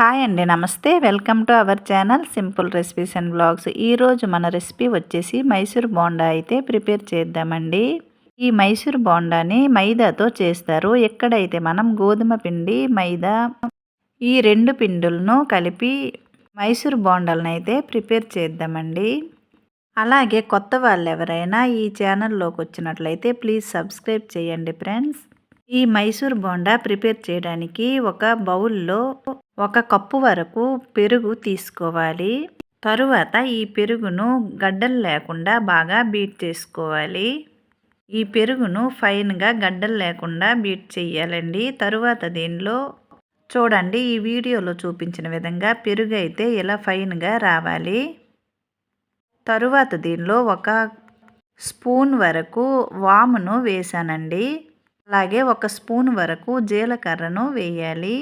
Hi అండి నమస్తే. Welcome to our channel simple recipes and blogs ఈరోజు మన రెసిపీ వచ్చేసి మైసూర్ బోండా అయితే ప్రిపేర్ చేద్దామండి. ఈ మైసూర్ బోండాని మైదాతో చేస్తారు. ఎక్కడైతే మనం గోధుమ పిండి మైదా ఈ రెండు పిండులను కలిపి మైసూర్ బోండాలను అయితే ప్రిపేర్ చేద్దామండి. అలాగే కొత్త వాళ్ళు ఎవరైనా ఈ ఛానల్లోకి వచ్చినట్లయితే ప్లీజ్ సబ్స్క్రైబ్ చేయండి ఫ్రెండ్స్. ఈ మైసూర్ బోండా ప్రిపేర్ చేయడానికి ఒక బౌల్లో ఒక కప్పు వరకు పెరుగు తీసుకోవాలి. తరువాత ఈ పెరుగును గడ్డలు లేకుండా బాగా బీట్ చేసుకోవాలి. ఈ పెరుగును ఫైన్గా గడ్డలు లేకుండా బీట్ చేయాలండి. తరువాత దీనిలో చూడండి ఈ వీడియోలో చూపించిన విధంగా పెరుగు అయితే ఇలా ఫైన్గా రావాలి. తరువాత దీనిలో ఒక స్పూన్ వరకు వామును వేసానండి అలాగే ఒక స్పూన్ వరకు జీలకర్రను వేయాలి.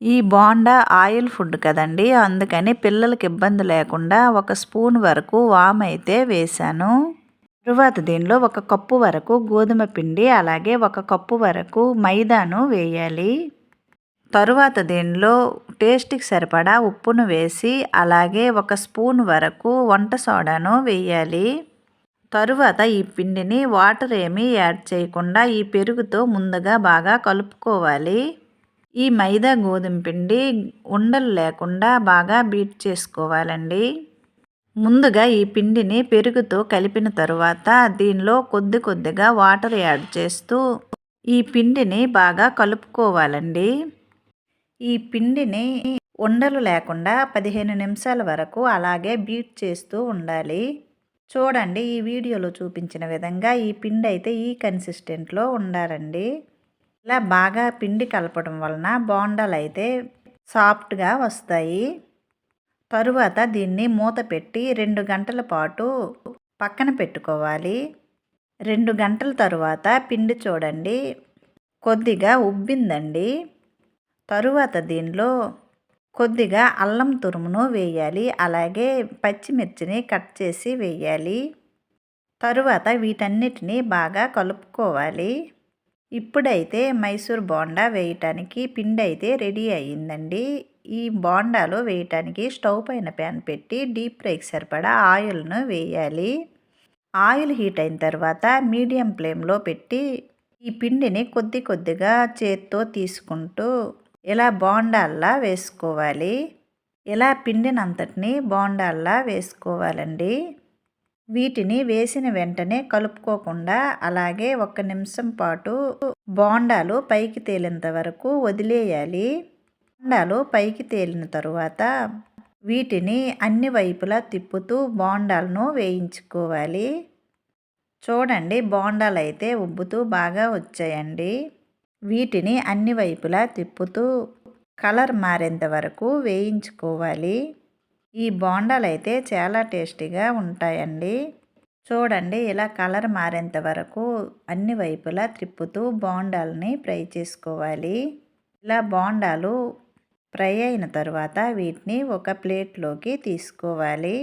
ఈ బోండా ఆయిల్ ఫుడ్ కదండి. అందుకని పిల్లలకి ఇబ్బంది లేకుండా ఒక స్పూన్ వరకు వామ్ అయితే వేశాను. తరువాత దీనిలో ఒక కప్పు వరకు గోధుమ పిండి అలాగే ఒక కప్పు వరకు మైదాను వేయాలి. తరువాత దీనిలో టేస్ట్కి సరిపడా ఉప్పును వేసి అలాగే ఒక స్పూన్ వరకు వంట సోడాను వేయాలి. తరువాత ఈ పిండిని వాటర్ ఏమీ యాడ్ చేయకుండా ఈ పెరుగుతో ముందుగా బాగా కలుపుకోవాలి. ఈ మైదా గోధుమ పిండి ఉండలు లేకుండా బాగా బీట్ చేసుకోవాలండి. ముందుగా ఈ పిండిని పెరుగుతో కలిపిన తరువాత దీనిలో కొద్ది కొద్దిగా వాటర్ యాడ్ చేస్తూ ఈ పిండిని బాగా కలుపుకోవాలండి. ఈ పిండిని ఉండలు లేకుండా పదిహేను నిమిషాల వరకు అలాగే బీట్ చేస్తూ ఉండాలి. చూడండి ఈ వీడియోలో చూపించిన విధంగా ఈ పిండి అయితే ఈ కన్సిస్టెంట్లో ఉండాలండి. ఇలా బాగా పిండి కలపడం వలన బోండాలు అయితే సాఫ్ట్గా వస్తాయి. తరువాత దీన్ని మూత పెట్టి రెండు గంటల పాటు పక్కన పెట్టుకోవాలి. రెండు గంటల తరువాత పిండి చూడండి. కొద్దిగా ఉబ్బిందండి. తరువాత దీనిలో కొద్దిగా అల్లం తురుమును వేయాలి. అలాగే పచ్చిమిర్చిని కట్ చేసి వేయాలి. తరువాత వీటన్నిటిని బాగా కలుపుకోవాలి. ఇప్పుడైతే మైసూర్ బోండా వేయటానికి పిండి అయితే రెడీ అయ్యిందండి. ఈ బోండాలో వేయటానికి స్టవ్ పైన ప్యాన్ పెట్టి డీప్ ఫ్రైకి సరిపడా ఆయిల్ను వేయాలి. ఆయిల్ హీట్ అయిన తర్వాత మీడియం ఫ్లేమ్లో పెట్టి ఈ పిండిని కొద్ది కొద్దిగా చేత్తో తీసుకుంటూ ఇలా బోండాల్లా వేసుకోవాలి. ఇలా పిండినంతటిని బోండాల్లా వేసుకోవాలండి. వీటిని వేసిన వెంటనే కలుపుకోకుండా అలాగే ఒక్క నిమిషం పాటు బోండాలు పైకి తేలినంత వరకు వదిలేయాలి. బోండాలు పైకి తేలిన తరువాత వీటిని అన్ని వైపులా తిప్పుతూ బోండాలను వేయించుకోవాలి. చూడండి బోండాలు అయితే ఉబ్బుతూ బాగా వచ్చాయండి. వీటిని అన్ని వైపులా తిప్పుతూ కలర్ మారేంత వరకు వేయించుకోవాలి. ఈ బోండాలు అయితే చాలా టేస్టీగా ఉంటాయండి. చూడండి ఇలా కలర్ మారేంత వరకు అన్ని వైపులా తిప్పుతూ బోండాలని ఫ్రై చేసుకోవాలి. ఇలా బోండాలు ఫ్రై అయిన తర్వాత వీటిని ఒక ప్లేట్లోకి తీసుకోవాలి.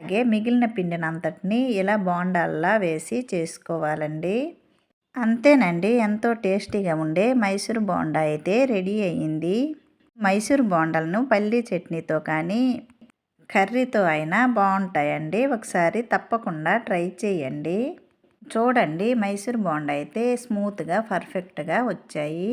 అలాగే మిగిలిన పిండినంతటిని ఇలా బోండాల్లా వేసి చేసుకోవాలండి. అంతేనండి ఎంతో టేస్టీగా ఉండే మైసూర్ బోండా అయితే రెడీ అయ్యింది. మైసూర్ బోండాలను పల్లీ చట్నీతో కానీ కర్రీతో అయినా బాగుంటాయండి. ఒకసారి తప్పకుండా ట్రై చేయండి. చూడండి మైసూర్ బోండా అయితే స్మూత్గా పర్ఫెక్ట్గా వచ్చాయి.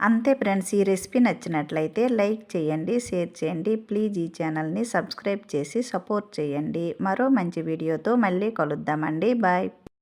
అంతే ఫ్రెండ్స్ ఈ రెసిపీ నచ్చినట్లయితే లైక్ చేయండి షేర్ చేయండి. ప్లీజ్ ఈ ఛానల్ని సబ్స్క్రైబ్ చేసి సపోర్ట్ చేయండి. మరో మంచి వీడియోతో మళ్ళీ కలుద్దామండి. బాయ్.